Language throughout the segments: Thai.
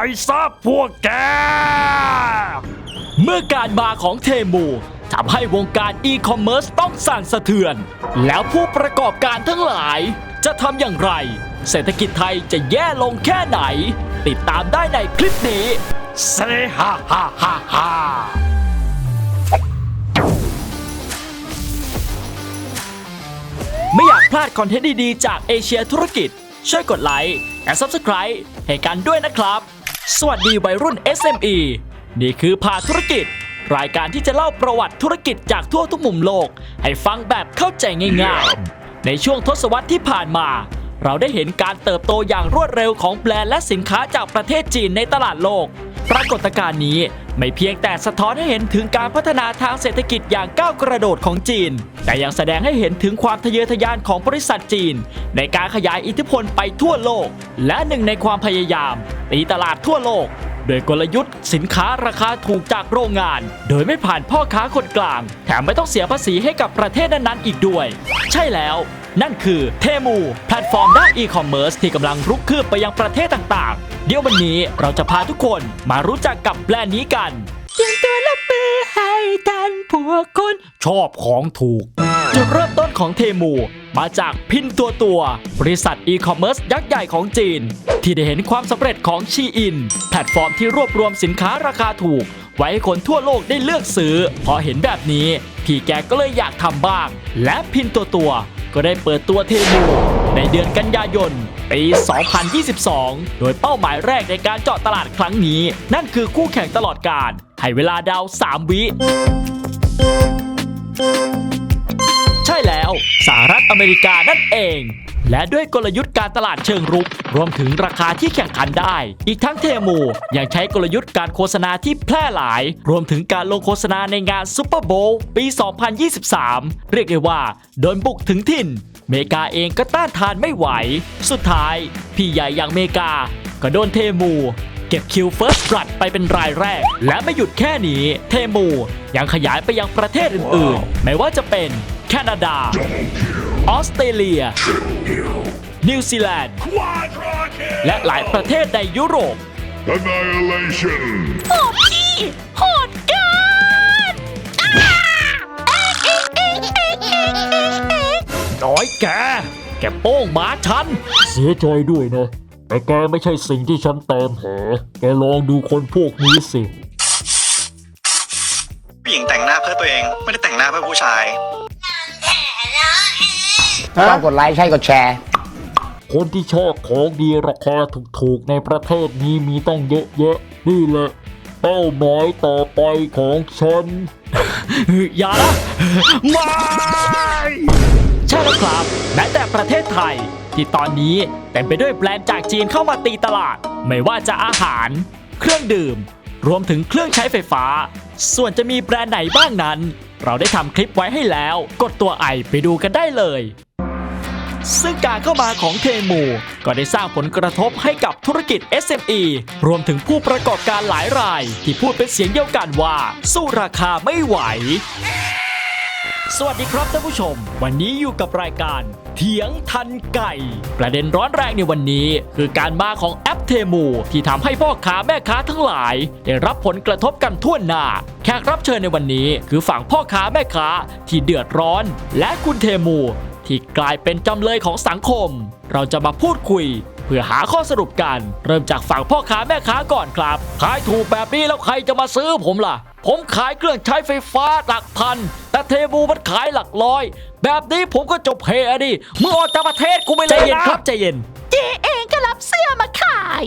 ไปซะพวกแก เมื่อการมาของเทมูทำให้วงการอีคอมเมิร์ซต้องสั่นสะเทือน แล้วผู้ประกอบการทั้งหลาย จะทำอย่างไร เศรษฐกิจไทยจะแย่ลงแค่ไหน ติดตามได้ในคลิปนี้เซฮ่าฮ่าฮ่าฮ่าไม่อยากพลาดคอนเทนต์ดี ๆ จากเอเชียธุรกิจ ช่วยกดไลค์และ Subscribe ให้กันด้วยนะครับ สวัสดีวัยรุ่น SME นี่คือพาธุรกิจ รายการที่จะเล่าประวัติธุรกิจจากทั่วทุกมุมโลก ให้ฟังแบบเข้าใจง่ายๆ ในช่วงทศวรรษที่ผ่านมา เราได้เห็นการเติบโตอย่างรวดเร็วของแบรนด์และสินค้าจากประเทศจีนในตลาดโลก ปรากฏการณ์นี้ไม่เพียงแต่สะท้อนให้เห็นถึงการพัฒนาทางเศรษฐกิจอย่างก้าวกระโดดของจีน แต่ยังแสดงให้เห็นถึงความทะเยอทะยานของบริษัทจีน ในการขยายอิทธิพลไปทั่วโลก และหนึ่งในความพยายามตีตลาดทั่วโลก โดยกลยุทธ์ สินค้าราคาถูกจากโรงงาน โดยไม่ผ่านพ่อค้าคนกลาง แถมไม่ต้องเสียภาษีให้กับประเทศนั้นๆอีกด้วย ใช่แล้ว นั่นคือเทมูแพลตฟอร์มด้านอีคอมเมิร์ซที่กำลังรุกคืบไปยังประเทศต่างๆ เดี๋ยววันนี้เราจะพาทุกคนมารู้จักกับแบรนด์นี้กันเตรียมตัวรับมือให้ทันพวกคนชอบของถูก จุดเริ่มต้นของเทมูมาจากพินตัวตัวบริษัทอีคอมเมิร์ซยักษ์ใหญ่ของจีน ที่ได้เห็นความสำเร็จของชีอินแพลตฟอร์มที่รวบรวมสินค้าราคาถูก ไว้ให้คนทั่วโลกได้เลือกซื้อ พอเห็นแบบนี้ พี่แกก็เลยอยากทำบ้าง และพินตัวตัว ก็ได้เปิดตัวเทมูในเดือนกันยายนปี 2022 โดยเป้าหมายแรกในการเจาะตลาดครั้งนี้ นั่นคือคู่แข่งตลอดการ ให้เวลาดาว 3 วิใช่แล้วสหรัฐอเมริกานั่นเอง และด้วยกลยุทธ์การตลาดเชิงรุก รวมถึงราคาที่แข่งขันได้ อีกทั้งเทมูยังใช้กลยุทธ์การโฆษณาที่แพร่หลาย รวมถึงการลงโฆษณาในงานซูเปอร์โบว์ปี 2023 เรียกได้ว่าโดนบุกถึงถิ่น เมกาเองก็ต้านทานไม่ไหว สุดท้าย พี่ใหญ่อย่างเมกา ก็โดนเทมูเก็บคิว First Blood ไปเป็นรายแรก และไม่หยุดแค่นี้เทมูยังขยายไปยังประเทศอื่นๆ ไม่ว่าจะเป็นแคนาดา ออสเตรเลีย นิวซีแลนด์ และหลายประเทศในยุโรป Annihilation! โหดเกินน้อยแก แกโป้งหมาฉัน เสียใจด้วยนะ แต่แกไม่ใช่สิ่งที่ฉันตามหา แกลองดูคนพวกนี้สิ ผู้หญิงแต่งหน้าเพื่อตัวเอง ไม่ได้แต่งหน้าเพื่อผู้ชาย ชอบกดไลค์ใช่กดแชร์ คนที่ชอบของดีราคาถูกๆ ในประเทศนี้มีต้องเยอะแยะนี่แหละ เป้าหมายต่อไปของฉัน อย่านะไม่ใช่แล้วครับแม้แต่ประเทศไทย ที่ตอนนี้เต็มไปด้วยแบรนด์จากจีนเข้ามาตีตลาด ไม่ว่าจะอาหาร เครื่องดื่ม รวมถึงเครื่องใช้ไฟฟ้า ส่วนจะมีแบรนด์ไหนบ้างนั้น เราได้ทำคลิปไว้ให้แล้ว กดตัวไอไปดูกันได้เลย ซึ่งการเข้ามาของเทมู ก็ได้สร้างผลกระทบให้กับธุรกิจ SME รวมถึงผู้ประกอบการหลายราย ที่พูดเป็นเสียงเดียวกันว่า สู้ราคาไม่ไหว สวัสดีครับท่านผู้ชม วันนี้อยู่กับรายการเถียงทันไก่ ประเด็นร้อนแรงในวันนี้ คือการมาของแอปเทมูที่ทำให้พ่อค้าแม่ค้าทั้งหลาย ได้รับผลกระทบกันทั่วหน้าแขกรับเชิญในวันนี้ คือฝั่งพ่อค้าแม่ค้าที่เดือดร้อน และคุณเทมู ที่กลายเป็นจำเลยของสังคม เราจะมาพูดคุย เพื่อหาข้อสรุปกัน เริ่มจากฝั่งพ่อค้าแม่ค้าก่อนครับ ขายถูกแบบนี้แล้วใครจะมาซื้อผมล่ะ ผมขายเครื่องใช้ไฟฟ้าหลักพัน แต่เทบูมันขายหลักร้อย แบบนี้ผมก็จบเพอะดิมึงออกจากประเทศกูไปเลยนะใจเย็นครับใจเย็น เจเองก็รับเสื้อมาขาย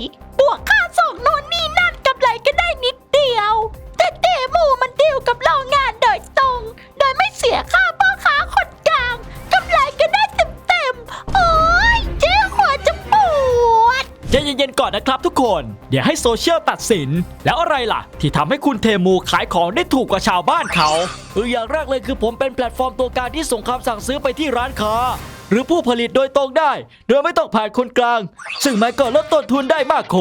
ใจเย็นๆก่อนนะครับทุกคนเดี๋ยวให้โซเชียลตัดสิน แล้วอะไรล่ะ ที่ทำให้คุณเทมูขายของได้ถูกกว่าชาวบ้านเขาคืออย่างแรกเลยคือผมเป็นแพลตฟอร์มตัวกลางที่ส่งคำสั่งซื้อไปที่ร้านค้า หรือผู้ผลิตโดยตรงได้ โดยไม่ต้องผ่านคนกลาง ซึ่งมันก็ลดต้นทุนได้มากโข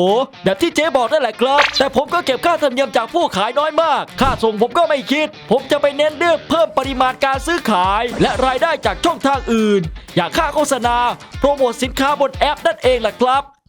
แบบที่เจ๊บอกนั่นแหละครับ แต่ผมก็เก็บค่าธรรมเนียมจากผู้ขายน้อยมาก ค่าส่งผมก็ไม่คิด ผมจะไปเน้นเรื่องเพิ่มปริมาณการซื้อขาย และรายได้จากช่องทางอื่น อย่างค่าโฆษณาโปรโมทสินค้าบนแอปนั่นเองแหละครับ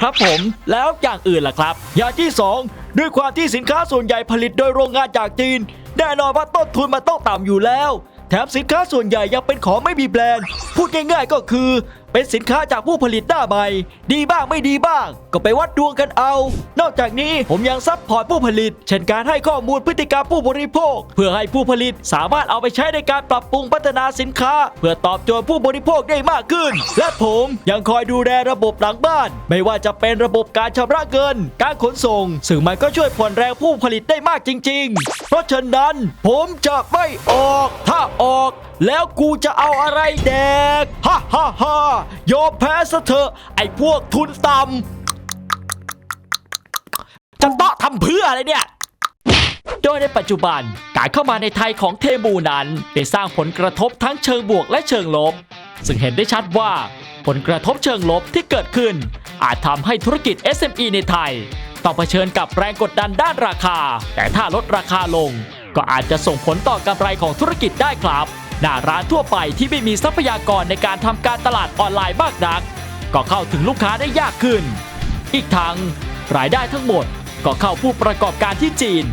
ครับผมแล้วอย่างอื่นล่ะครับ อย่างที่ 2 ด้วยความที่สินค้าส่วนใหญ่ผลิตโดยโรงงานจากจีน แน่นอนว่าต้นทุนมันต้องต่ำอยู่แล้ว แถมสินค้าส่วนใหญ่ยังเป็นของไม่มีแบรนด์ พูดง่ายๆก็คือ เป็นสินค้าจากผู้ผลิตหน้าใหม่ดีบ้างไม่ดีบ้าง ก็ไปวัดดวงกันเอา นอกจากนี้ผมยังซัพพอร์ตผู้ผลิต เช่นการให้ข้อมูลพฤติกรรมผู้บริโภค เพื่อให้ผู้ผลิตสามารถเอาไปใช้ในการปรับปรุงพัฒนาสินค้า เพื่อตอบโจทย์ผู้บริโภคได้มากขึ้น และผมยังคอยดูแลระบบหลังบ้าน ไม่ว่าจะเป็นระบบการชำระเงิน การขนส่ง ซึ่งมันก็ช่วยผ่อนแรงผู้ผลิตได้มากจริง ๆ เพราะฉะนั้นผมจะไม่ออก ถ้าออก แล้วกูจะเอาอะไรแดกฮ่าฮ่าฮ่ายอมแพ้ซะเถอะไอ้พวกทุนต่ำจะเตาะทำเพื่ออะไรเนี่ยโดยในปัจจุบันการเข้ามาในไทยของเทมูนั้นได้สร้างผลกระทบทั้งเชิงบวกและเชิงลบ ซึ่งเห็นได้ชัดว่าผลกระทบเชิงลบที่เกิดขึ้น อาจทำให้ธุรกิจ SME ในไทย ต้องเผชิญกับแรงกดดันด้านราคา แต่ถ้าลดราคาลง ก็อาจจะส่งผลต่อกำไรของธุรกิจได้ครับ หน้าร้านทั่วไปที่ไม่มีทรัพยากรในการทำการตลาดออนไลน์มากนัก ก็เข้าถึงลูกค้าได้ยากขึ้น อีกทั้งรายได้ทั้งหมดก็เข้าผู้ประกอบการที่จีน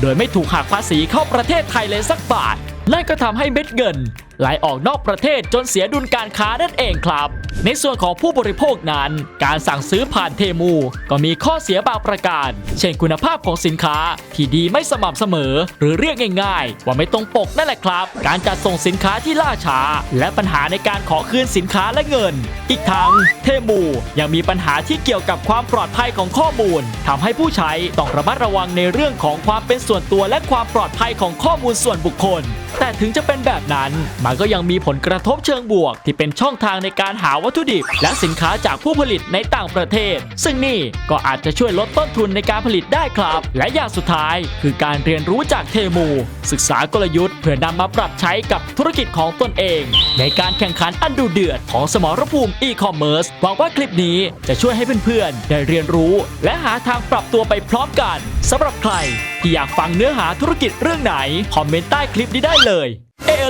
โดยไม่ถูกหักภาษีเข้าประเทศไทยเลยสักบาท นั่นก็ทำให้เม็ดเงินไหลออกนอกประเทศจนเสียดุลการค้านั่นเองครับ ในส่วนของผู้บริโภคนั้น การสั่งซื้อผ่านเทมู ก็มีข้อเสียบางประการ เช่นคุณภาพของสินค้าที่ดีไม่สม่ำเสมอ หรือเรียกง่าย ๆ ว่าไม่ตรงปกนั่นแหละครับ การจัดส่งสินค้าที่ล่าช้า และปัญหาในการขอคืนสินค้าและเงิน อีกทั้งเทมูยังมีปัญหาที่เกี่ยวกับความปลอดภัยของข้อมูลทำให้ผู้ใช้ต้องระมัดระวังในเรื่องของความเป็นส่วนตัวและความปลอดภัยของข้อมูลส่วนบุคคล แต่ถึงจะเป็นแบบนั้น มันก็ยังมีผลกระทบเชิงบวก ที่เป็นช่องทางในการหาวััตถุดิบ และสินค้าจากผู้ผลิตในต่างประเทศ ซึ่งนี่ก็อาจจะช่วยลดต้นทุนในการผลิตได้ครับ และอย่างสุดท้ายคือการเรียนรู้จากเทมู ศึกษากลยุทธ์เพื่อนำมาปรับใช้กับธุรกิจของตนเอง ในการแข่งขันอันดุเดือดของสมรภูมิอีคอมเมิร์ซหวังว่าคลิปนี้จะช่วยให้เพื่อนๆได้เรียนรู้ และหาทางปรับตัวไปพร้อมกันสำหรับใครที่อยากฟังเนื้อหาธุรกิจเรื่องไหน คอมเมนต์ใต้คลิปนี้ได้เลย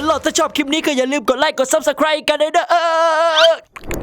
เอดถ้าชอบคลิปนี้ก็อย่าลืมกดไลค์กด Subscribe กันด้วยเด้อ